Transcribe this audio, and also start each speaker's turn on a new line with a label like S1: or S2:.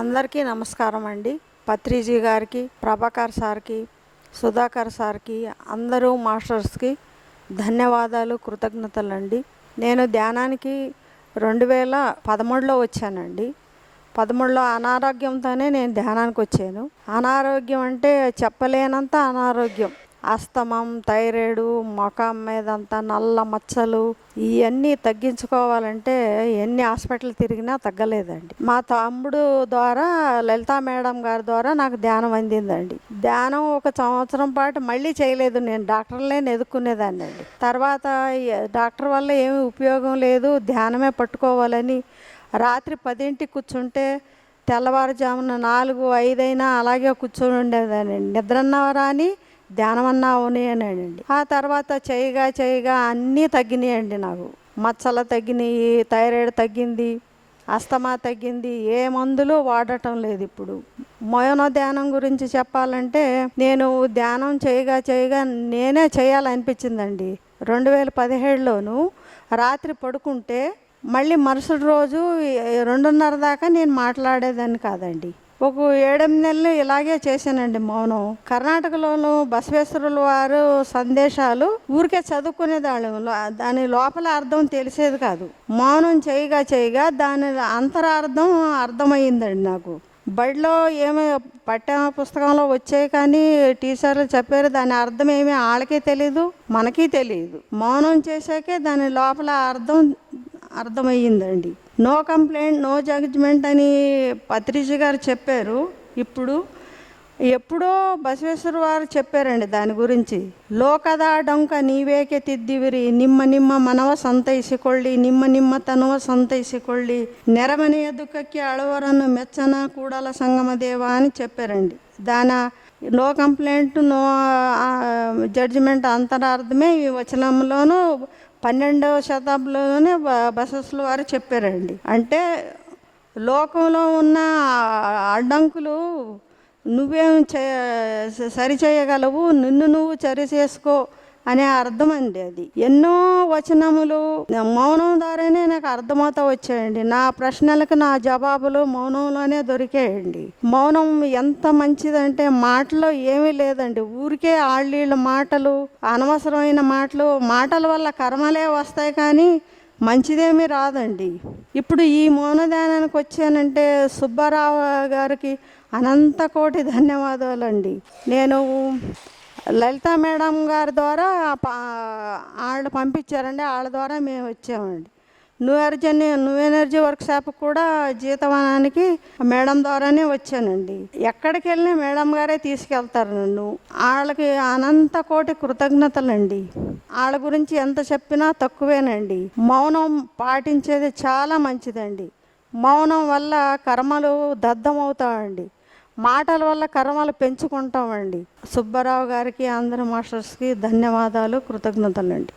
S1: అందరికీ నమస్కారం అండి. పత్రిజీ గారికి ప్రభాకర్ సార్కి సుధాకర్ సార్కి అందరూ మాస్టర్స్కి ధన్యవాదాలు కృతజ్ఞతలు అండి నేను ధ్యానానికి రెండు వేల పదమూడులో వచ్చానండి. పదమూడులో అనారోగ్యంతోనే నేను ధ్యానానికి వచ్చాను. అనారోగ్యం అంటే చెప్పలేనంత అనారోగ్యం. అస్తమం థైరాయిడ్ ముఖం మీదంతా నల్ల మచ్చలు ఇవన్నీ తగ్గించుకోవాలంటే ఎన్ని హాస్పిటల్ తిరిగినా తగ్గలేదండి. మా తమ్ముడు ద్వారా లలితా మేడం గారి ద్వారా నాకు ధ్యానం అందిందండి. ధ్యానం ఒక సంవత్సరం పాటు మళ్ళీ చేయలేదు నేను డాక్టర్లే ఎదుర్కొనేదాన్ని అండి తర్వాత డాక్టర్ వల్ల ఏమీ ఉపయోగం లేదు ధ్యానమే పట్టుకోవాలని రాత్రి పదింటికి కూర్చుంటే తెల్లవారుజామున నాలుగు ఐదైనా అలాగే కూర్చొని ఉండేదాన్ని నిద్రన్నా ధ్యానం అన్నా అవనియనండి ఆ తర్వాత చేయగా చేయగా అన్నీ తగ్గినాయండి నాకు. మచ్చలు తగ్గినాయి థైరాయిడ్ తగ్గింది అస్తమా తగ్గింది ఏ మందులు వాడటం లేదు ఇప్పుడు. మౌన ధ్యానం గురించి చెప్పాలంటే నేను ధ్యానం చేయగా చేయగా నేనే చేయాలనిపించిందండి. రెండు వేల పదిహేడులోను రాత్రి పడుకుంటే మళ్ళీ మరుసటి రోజు రెండున్నర దాకా నేను మాట్లాడేదాన్ని కాదండి. ఒక ఏడెనిమిది నెలలు ఇలాగే చేశానండి మౌనం. కర్ణాటకలోను బసవేశ్వరుల వారు సందేశాలు ఊరికే చదువుకునేదాళ్ళు. దాని లోపల అర్థం తెలిసేది కాదు. మౌనం చేయగా చేయగా దాని అంతరార్థం అర్థమైందండి నాకు. బడిలో ఏమి పట్ట పుస్తకంలో వచ్చాయి కానీ టీచర్లు చెప్పారు దాని అర్థం ఏమీ వాళ్ళకే తెలియదు మనకి తెలియదు మౌనం చేశాకే దాని లోపల అర్థం అర్థమయ్యిందండి. నో కంప్లైంట్ నో జడ్జ్మెంట్ అని పత్రిజ గారు చెప్పారు ఇప్పుడు ఎప్పుడో బసవేశ్వర వారు చెప్పారండి దాని గురించి ಲೋಕದ ಡೊಂಕ ನೀವೇಕೆ ತಿದ್ದಿವಿರಿ ನಿಮ್ಮ ನಿಮ್ಮ ಮನವ ಸಂತೈಸಿಕೊಳ್ಳಿ ನಿಮ್ಮ ನಿಮ್ಮ ತನುವ ಸಂತೈಸಿಕೊಳ್ಳಿ ನೆರಮನೆಯ ದುಃಖಕ್ಕೆ ಅಳುವರನ್ನು ಮೆಚ್ಚನ ಕೂಡಲ ಸಂಗಮ ದೇವ అని చెప్పారండి దాని నో కంప్లైంట్ నో జడ్జిమెంట్ అంతరార్థమే ఈ వచనంలోనూ పన్నెండవ శతాబ్దంలోనే బ- బసస్ల వారు చెప్పారండి. అంటే లోకంలో ఉన్న అడ్డంకులు నువ్వేం చే సరి చేయగలవు నిన్ను నువ్వు సరి చేసుకో అనే అర్థం అండి అది. ఎన్నో వచనములు మౌనం ద్వారానే నాకు అర్థమవుతా వచ్చాయండి. నా ప్రశ్నలకు నా జవాబులు మౌనంలోనే దొరికాయండి. మౌనం ఎంత మంచిదంటే మాటలో ఏమీ లేదండి. ఊరికే ఆళ్ళీళ్ళ మాటలు అనవసరమైన మాటలు మాటల వల్ల కర్మలే వస్తాయి కానీ మంచిదేమీ రాదండి. ఇప్పుడు ఈ మౌనదానానికి వచ్చానంటే సుబ్బారావు గారికి అనంత కోటి ధన్యవాదాలండి. నేను లలిత మేడం గారి ద్వారా వాళ్ళు పంపించారండి. వాళ్ళ ద్వారా మేము వచ్చామండి. New energy new energy workshop కూడా జీతవనానికి మేడం ద్వారానే వచ్చానండి. ఎక్కడికి వెళ్ళినా మేడం గారే తీసుకెళ్తారు నన్ను. వాళ్ళకి అనంత కోటి కృతజ్ఞతలండి. వాళ్ళ గురించి ఎంత చెప్పినా తక్కువేనండి. మౌనం పాటించేది చాలా మంచిదండి. మౌనం వల్ల కర్మలు దద్దమవుతాయండి మాటల వల్ల కర్మలు పెంచుకుంటామండి. సుబ్బారావు గారికి అందరి మాస్టర్స్కి ధన్యవాదాలు కృతజ్ఞతలండి.